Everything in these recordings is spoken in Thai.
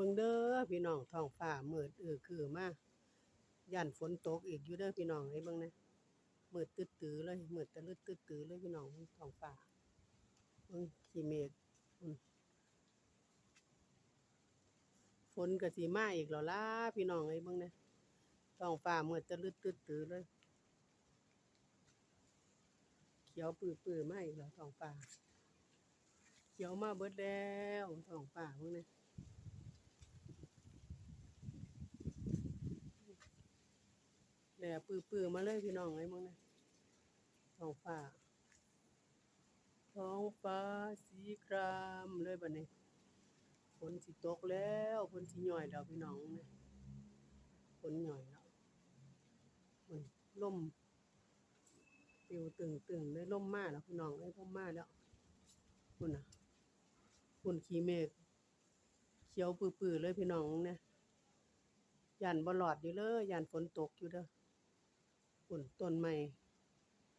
เบิ่งเด้อพี่น้องท้องฟ้ามืดเออคือมาย่านฝนตกอีกอยู่เด้อพี่น้องให้เบิ่งนะมืดตึ๊ดตือเลยมืดตะลึดตึ๊ดตือเลยพี่น้องท้องฟ้าเบิ่งขี้เมฆฝนก็สิมาอีกแล้วล่ะพี่น้องเอ้เบิ่งนะท้องฟ้ามืดตะลึดตึ๊ดตือเลย เขียวปื้อๆมาอีกแล้วท้องฟ้าเขียวมาเบิดแล้วท้องฟ้าเบิ่งนะ แหล่ปื้อๆมาเลยพี่น้องไอ้มึงนะท้องฟ้าท้องฟ้าสีครามเลยบัดนี้ฝนสิตกแล้วฝนสิหย่อยแล้วพี่น้องนะฝนหย่อยแล้วมันลมปิวตึงๆเลยลมมาแล้วพี่น้องไอ้ยลมมาแล้วคุณน่ะคุณขี้เมฆเขียวปื้อๆเลยพี่น้องเนี่ยยันบ่หลอดอยู่เลยยันฝนตกอยู่เด้อ ฝุ่นต้นไม้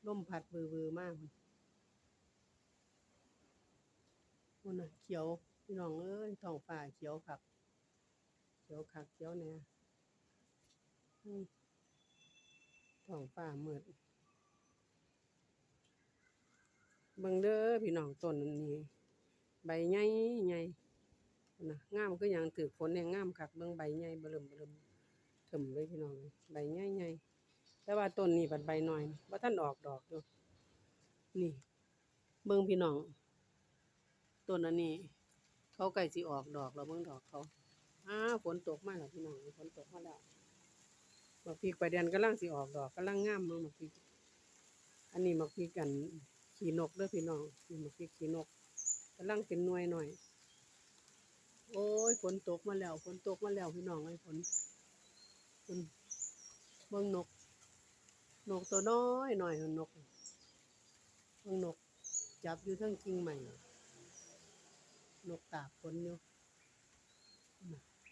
ล่มพัดบือบือมากมันนะเขียวพี่น้องเอ้ยท้องฟ้าเขียวคักเขียวคักเขียวแหน่อืมท้องฟ้ามืดเบิ่งเด้อพี่น้องต้นนี้ใบใหญ่ใหญ่นะงามคือหยังถือฝนแห่งงามคักเบิ่งใบใหญ่เบิ่มเบิ่มถึมเลยพี่น้องใบใหญ่ใหญ่ แต่ว่าต้นนี้บัดใบหน้อยบ่ทันออกดอกอยู่นี่ เบิ่งพี่น้องต้นอันนี้ เขาใกล้สิออกดอกแล้วเบิ่งดอกเขาอ้าฝนตกมาแล้วพี่น้องฝนตกมาแล้วบักพริกไปเดือนกำลังสิออกดอกกำลังงามเบิ่งบักพริกอันนี้บักพริกกันขี้นกเด้อพี่น้องนี่บักพริกขี้นกกำลังเป็นหน่วยหน่อย โอ้ยฝนตกมาแล้วฝนตกมาแล้วพี่น้องไอ้ยฝนฝนเบิ่งนก นกตัวน้อยหน่อยนนกเบิ่งนก จับอยู่ทั้งกิ่งใหม่ นกตากฝนอยู่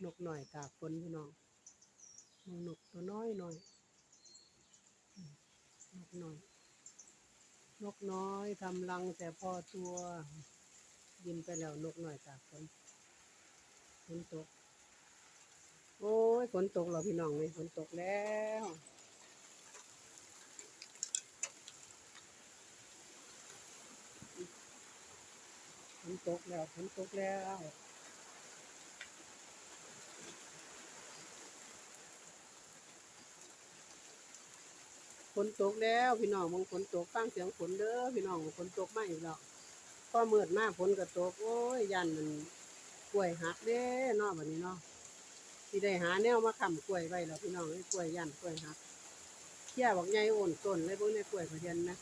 นกหน่อยตากฝนพี่น้องเบิ่งนกตัวน้อยหน่อยนกน้อย นกน้อยทำรังแต่พอตัวบินไปแล้วนกหน่อยตากฝนฝนตก โอ้ยฝนตกแล้วพี่น้องเลยฝนตกแล้ว นตกแล้วฝนตกแล้วฝนตกแล้วพี่น้องมองฝนตกฟังเสียงฝนเด้อพี่น้องฝนตกมาอีกแล้วพอมืดมากฝนก็ตกโอ้ยยันมันกล้วยหักเด้เนาะบัดนี้เนาะที่ได้หาแนวมาค้ำกล้วยไว้แล้วพี่น้องไอ้กล้วยยันกล้วยหักเขี่ยบอกใหญ่โอนต้นเลยพวกนี้กล้วยพะเทียนนะ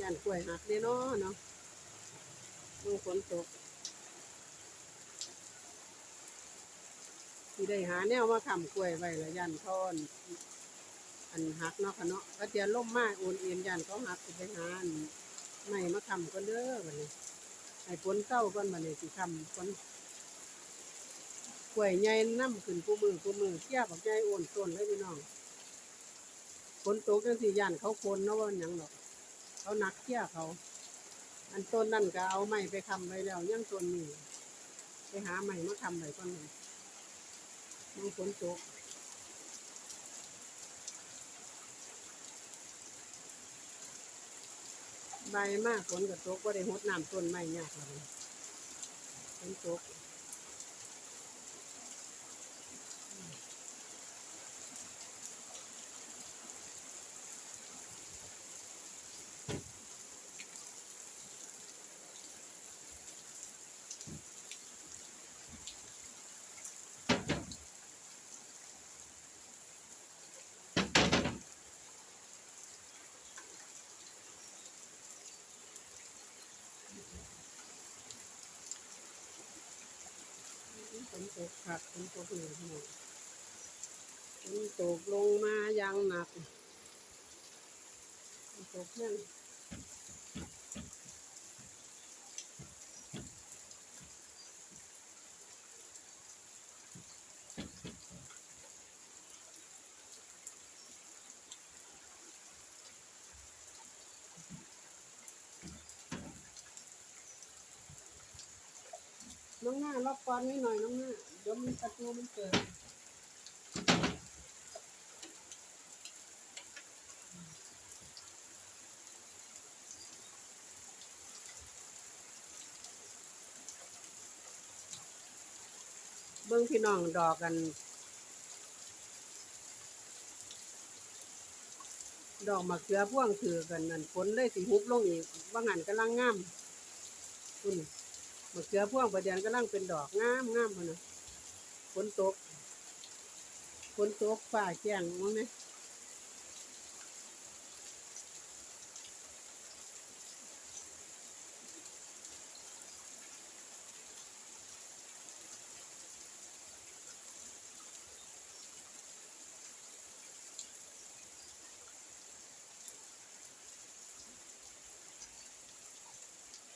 ยันกล้วยหักเด้เนาะเนาะ มึงฝนตกที่ได้หาแนวมาค้ำกล้วยไว้ละยันทอน อันหักเนาะค่ะเนาะก็เตียนล่มมากโอนเอ็นยันเขาหักสิไปหานไม่มาค้ำก็เด้อบัดนี้ให้ฝนเศร้าก่อนบัดนี้สิค้ำฝนกล้วยใหญ่น้ำขึ้นกูมือกูมือเทียบบักใหญ่โอนต้นเลยพี่น้องฝนตกจังสิยันเขาคนเนาะว่าหยังดอกเขานักเที่ยเขา อันต้นนั่นก็เอาไม้ไปคำไว้แล้วยังต้นนี้ไปหาไม้มาคำไว้ก่อนหนึ่งมันฝนตกใบมากฝนกับตกก็ได้หดน้ำต้นไม้ยากเลยฝนตก ฝนตกผักฝนตกเหนือหมดฝนตกลงมาอย่างหนักฝนตกแห้ง น้องหน้าล็อกกอนไว้หน่อยน้องหน้า เดี๋ยวมันประตูมันเปิดเบิ่งพี่น้องดอกกัน ดอกมะเขือพ่วงถือกันนั่นฝนเลยสิหุบลงอีกว่างันกำลังงามคุณ มะเขือพ่วงประเดียนก็ลังเป็นดอกงามงามเลยนะฝนตกฝนตกฝ้าแจ้งมั้งไหม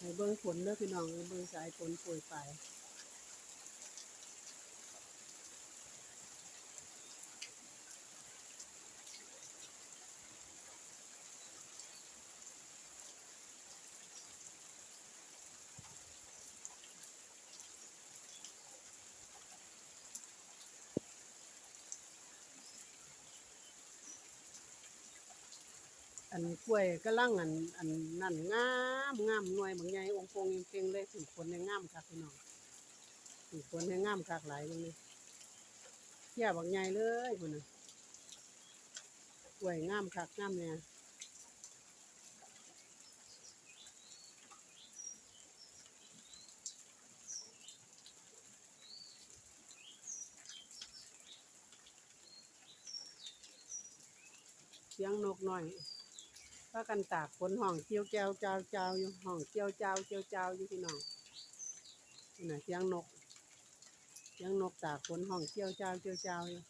ให้เบิ่งฝนเด้อพี่น้องเบิ่งสายฝนโปรยปลาย อันกล้วยกำลังอันอันนั่นงามงามหน่วยบางใหญ่องค์โปงเก่งเลยถึงฝนยังงามคักพี่น้องถึงฝนยังงามคักหลายเบิ่งนี่เที่ยบางใหญ่เลยพุ่นน่ะกล้วยงามคักงามเนี่ยเสียงนกน้อยากันตากฝนห้องเจียวแจวเจ้าเจ้าอยู่ห้องเจียวเจ้าเจียวเจ้าอยู่พี่น้องนี่นะเสียงนกเสียงนกตากฝนห้องเจียวเจ้าเจียวเจ้าอยู่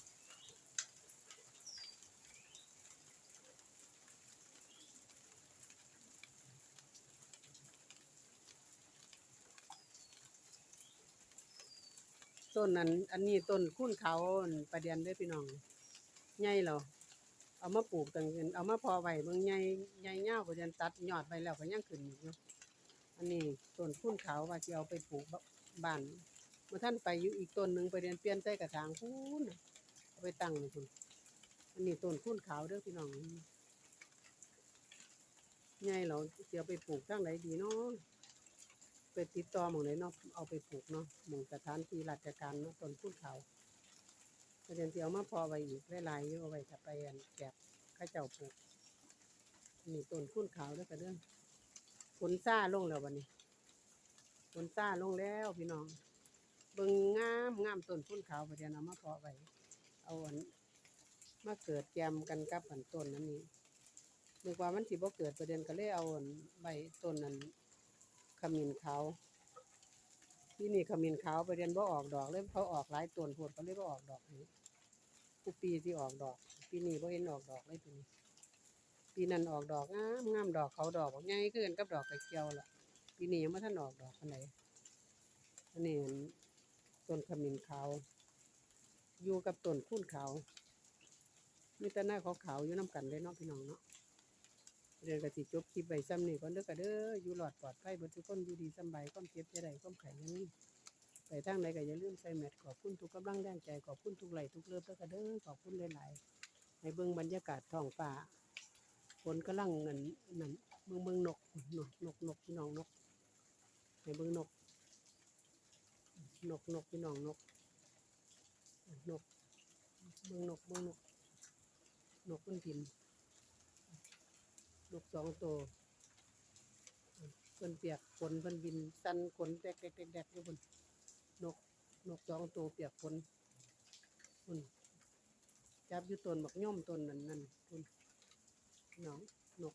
ต้นนั้น อันนี้ต้นคุ้นเขาประเดียนด้วยพี่น้องใหญ่แล้ว เอามาปลูกตั้งเงินเอามาพอไว้เบิ่งใหญ่ใหญ่ยาวก็ยันตัดยอดไปแล้วก็ยังขึ้นอยู่อันนี้ต้นพุ่นขาวว่าสิเอาไปปลูกบ้านเมื่อท่านไปอยู่อีกต้นหนึ่งไปเรียนเปลี่ยนใส่กระถางพูนน่ะเอาไปตั้งนี่พุ่นอันนี้ต้นพุ่นขาวเด้อพี่น้องใหญ่เราสิเอาไปปลูกทางไหนดีเนาะไปติดต่อหม่องไหนเนาะเอาไปปลูกเนาะหม่องสถานที่ราชการเนาะต้นพุ่นขาว ประเด็นที่เอามาพอไว้อีกหลายๆอยู่เอาไว้ถ้าไปอันแกบข้าเจ้าปลูกนี่ต้นคุ้นขาวแล้วก็เรื่องฝนซ่าลงแล้ววันนี้ฝนซ่าลงแล้วพี่น้องเบิ่งงามงามต้นคุ้นขาวประเด็นเอามาพาะไว้เอาอันมาเกิดแกมกันกับอันต้นนั้นนี้นึกว่ามันสิบ่เกิดประเด็นก็เลยเอาอันใบต้นนั้นขมิ้นขาว ที่นี่ขมิ้นขาวไปเระเด็นบ่ออกดอกเลยเขาออกหลายต้นโพดก็เลยบ่ออกดอกนี้ทุกปีที่ออกดอก ปีนี้บ่เห็นออกดอกเลยปีนี้ปีนั้นออกดอกงามงามดอกเขาดอกบักใหญ่ขึ้นกับดอกกระเจียวล่ะปีนี้ยังบ่ทันออกดอกปานใดอันนี้ต้นขมิ้นขาวอยู่กับต้นคูนขาวมีแต่หน้าขาวๆอยู่นํกันเลยเนาะพี่น้องเนาะ เรียนก็สิจบคลิปไว้ซ้ำนี่ก่อนเด้อก็เด้ออยู่รอดปลอดภัยบิดทุกคนอยู่ดีสบายความเจ็บจะได้ความไข้อยังนี้ไปทางใดก็อย่าลืมใส่แมสขอบคุณทุกกำลังแรงใจขอบคุณทุกไหลทุกเลิฟแล้วก็เด้อขอบคุณหลายๆให้เบิ่งบรรยากาศท้องฟ้าฝนกำลังนั่นนั่นเบิ่งเบิ่งนกนกนกนกพี่น้องนกให้เบิ่งนก นกนกพี่น้องนก นกเบิ่งนกเบิ่งนกนกมันบิน นกสองตัวเพิ่นเปียกฝนเพิ่นบินสั่นขนแดกแดกแดกแดกอยู่เพิ่นนกนกสองตัวเปียกฝนคุณจับอยู่ตนบักย่อมตนนั่นนั่นคุณน้องนก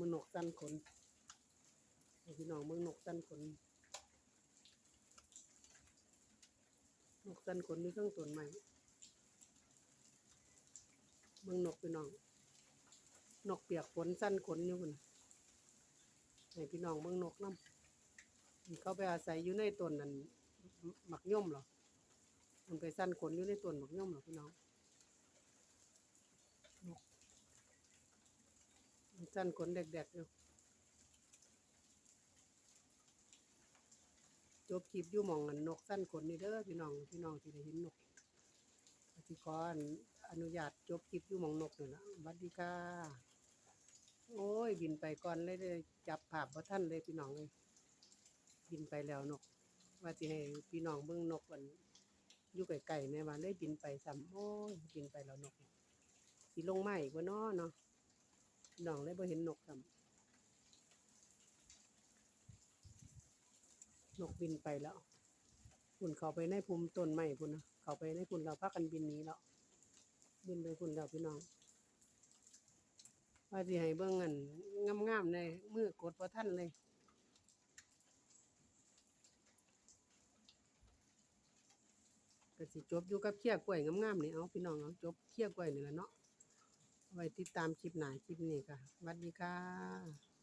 มันนกสั้นขนพี่น้องมึงนกสั้นขนนกสั้นขนอยู่ทั้งต้นไม้เมืองนกพี่น้อง นกเปียกฝนสั้นขนอยู่คุณให้พี่น้องเมืองนกน้ำเขาไปอาศัยอยู่ในต้นนั้นหมักย่อมเหรอมันไปสั้นขนอยู่ในต้นหมักย่อมเหรอพี่น้องนกสั้นขนแดกๆอยู่จบคลิปอยู่มองนกสั้นขนนี่เด้อพี่น้องพี่น้องสิได้เห็นนกก็สิขออนอนุญาตจบคลิปอยู่มองนกนี่ล่ะสวัสดีค่ะ โอ้ย บินไปก่อนเลยเด้อจับภาพบ่ทันเลยพี่น้องเอ้ยบินไปแล้วนก ว่าสิให้พี่น้องเบิ่งนกกันอยู่ไกลๆแม่ว่าเลยบินไปซ้ำโอ้ยบินไปแล้วนกสิลงมาอีกบ่น้อเนาะน้องเลยบ่เห็นนกซ้ำนกบินไปแล้วพุ่นเขาไปในภูมิต้นไม้พุ่นะเขาไปในพุ่นเราพากันบินนี้แล้วบินไปพุ่นแล้วพี่น้อง ว่าสิให้เบิ่งอันงามๆในมือกดบ่ทันเลยก็สิจบอยู่กับเคี้ยกล้วยงามๆนี่เอาพี่น้องเอาจบเคี้ยกล้วยนี่แหละเนาะไว้ติดตามคลิปหน้าคลิปนี้ค่ะสวัสดีค่ะ